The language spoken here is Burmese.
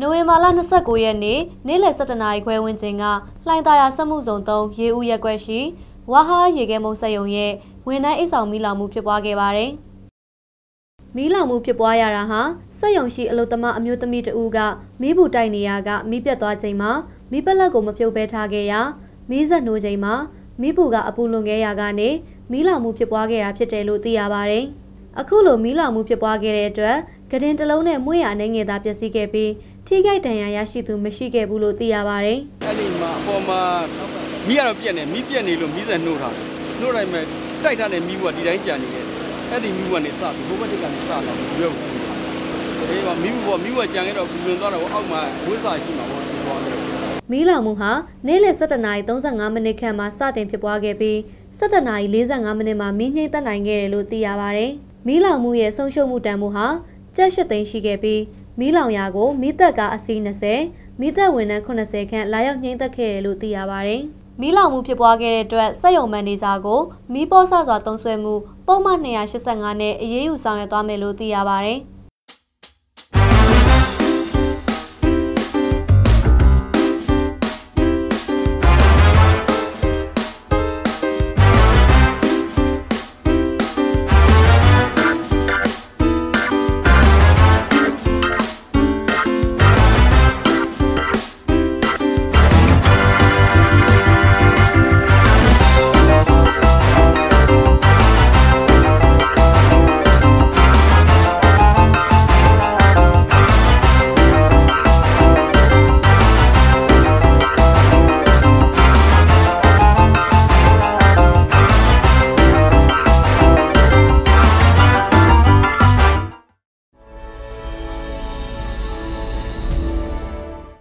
နိုဝင်ဘာလ29ရက်နေ့နေ့လယ်7:00နာရီခွဲဝန်းကျင်ကလှိုင်သာယာစက်မှုဇုံ3ရေဦးရက်ကွက်ရှိဝါဟာရေခဲမုံစက်ရုံရဲ့ဝန်ထမ်းအိတ်ဆောင်မီးလောင်မှုဖြစ်ပွားခဲ့ပါတယ်။မီးလောင်မှုဖြစ်ပွားရတာဟာစက်ရုံရှိအလုသမားအမျိုးသမီးတဦးကမီးဘူးတိုက်နေရကမီးပြတ်သွားချိန်မှာမီးပလက်ကိုမဖြုတ်ဘဲထားခဲ့ရာမီးစက်နှိုးချိန်မှာမီးဘူးကအပူလွန်ခဲ့ရကနေမီးလောင်မှုဖြစ်ပွားခဲ့တာဖြစ်တယ်လို့သိရပါတယ်။အခုလိုမီးလောင်မှုဖြစ်ပွားခဲ့တဲ့အတွက်ကတင်တလုံးနဲ့မွေးရအနေငယ်သာပျက်စီးခဲ့ပြီး ထိခိုက်ဒဏ်ရာရရှိသူမရှိခဲ့ဘူးလို့သိရပါတယ်။အဲ့ဒီမှာအပေါ်မှာမီးကတော့ပြက်နေမီးပြက်နေလို့မီးစက်နှိုးထားတယ်နှိုးတိုင်းမဲ့တိုက်ထားတဲ့မီးကဒီတိုင်းကြာနေတယ်အဲ့ဒီမီးကနေစပြီးဘိုးဘက်တစ်ကနေစတော့ရုပ်အေးပါမီးဘောမီးဝကြံခဲ့တော့ဘူးလွန်သွားတော့အောက်မှာဝိစာရှိမှာပေါ့ဒီဘောတယ်မီးလောင်မှုဟာနေ့လယ်7:35မိနစ်ခန့်မှာစတင်ဖြစ်ပွားခဲ့ပြီး7:45မိနစ်မှာမီးငြိမ်းသက်နိုင်ခဲ့တယ်လို့သိရပါတယ်။မီးလောင်မှုရဲ့ဆုံးရှုံးမှုတန်မှုဟာကျပ်၈သိန်းရှိခဲ့ပြီး မီးလောင်ရာကိုမီးသက်ကားအစီး20မီးသက်ဝန်ထမ်း80ခန့်လာရောက်ငြိမ်းသက်ခဲ့တယ်လို့သိရပါတယ်။မီးလောင်မှုဖြစ်ပွားခဲ့တဲ့အတွက်စက်ရုံမန်နေဂျာကိုမီးပေါ်ဆစွာတုံးဆွဲမှုပုံမှန်285နဲ့အရေးယူဆောင်ရွက်သွားမယ်လို့သိရပါတယ်။